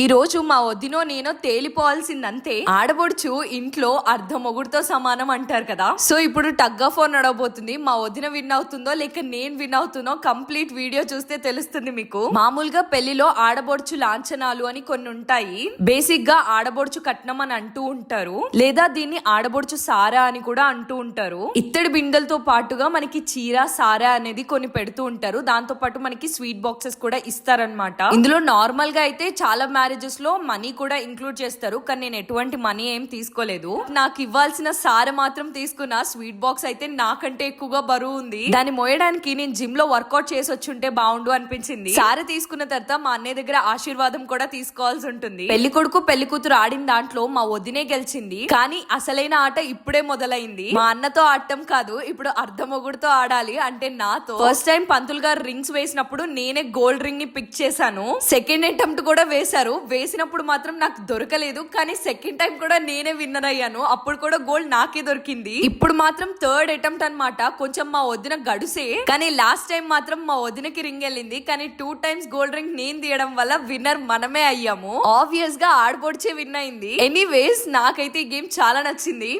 ఈ రోజు మా వదినో నేను తేలిపోవాల్సిందంతే. ఆడబొడుచు ఇంట్లో అర్ధ మొగుడుతో సమానం అంటారు కదా. సో ఇప్పుడు టగ్ ఆఫ్ ఫోన్ నడవబోతుంది. మా వదిన విన్ అవుతుందో లేక నేను విన్ అవుతుందో కంప్లీట్ వీడియో చూస్తే తెలుస్తుంది మీకు. మామూలుగా పెళ్ళిలో ఆడబొడుచు లాంఛనాలు అని కొన్ని ఉంటాయి. బేసిక్గా ఆడబొడుచు కట్నం అని అంటూ ఉంటారు. లేదా దీన్ని ఆడబొడుచు సారా అని కూడా అంటూ ఉంటారు. ఇత్తడి బిందెలతో పాటుగా మనకి చీర సారా అనేది కొన్ని పెడుతూ ఉంటారు. దాంతో పాటు మనకి స్వీట్ బాక్సెస్ కూడా ఇస్తారనమాట ఇందులో నార్మల్గా అయితే చాలా మ్యారేజెస్లో మనీ కూడా ఇంక్లూడ్ చేస్తారు. కానీ నేను ఎటువంటి మనీ ఏం తీసుకోలేదు. నాకు ఇవ్వాల్సిన సార మాత్రం తీసుకున్న స్వీట్ బాక్స్ అయితే నాకంటే ఎక్కువగా బరువు ఉంది. దాన్ని మోయడానికి నేను జిమ్లో వర్కౌట్ చేసి వచ్చుంటే బాగుండు అనిపించింది. సార తీసుకున్న తర్వాత మా అన్నయ్య దగ్గర ఆశీర్వాదం కూడా తీసుకోవాల్సి ఉంటుంది. పెళ్ళి కొడుకు పెళ్ళి కూతురు ఆడిన దాంట్లో మా వదినే గెలిచింది. కానీ అసలైన ఆట ఇప్పుడే మొదలైంది. మా అన్నతో ఆడటం కాదు ఇప్పుడు అర్ధమొగుడుతో ఆడాలి అంటే నాతో. ఫస్ట్ టైం పంతులు గారు రింగ్స్ వేసినప్పుడు నేనే గోల్డ్ రింగ్ని పిక్ చేశాను. సెకండ్ అటెంప్ట్ కూడా వేశారు. వేసినప్పుడు మాత్రం నాకు దొరకలేదు కానీ సెకండ్ టైం కూడా నేనే విన్నర్ అయ్యాను. అప్పుడు కూడా గోల్డ్ నాకే దొరికింది. ఇప్పుడు మాత్రం థర్డ్ అటెంప్ట్ అనమాట కొంచెం మా వదిన గడుసే కానీ లాస్ట్ టైం మాత్రం మా వదినకి రింగ్ వెళ్ళింది. కానీ టూ టైమ్స్ గోల్డ్ రింగ్ నేను తీయడం వల్ల విన్నర్ మనమే అయ్యాము. ఆబ్వియస్గా ఆడబొడిచే విన్ అయింది. ఎనీవేస్ నాకైతే ఈ గేమ్ చాలా నచ్చింది.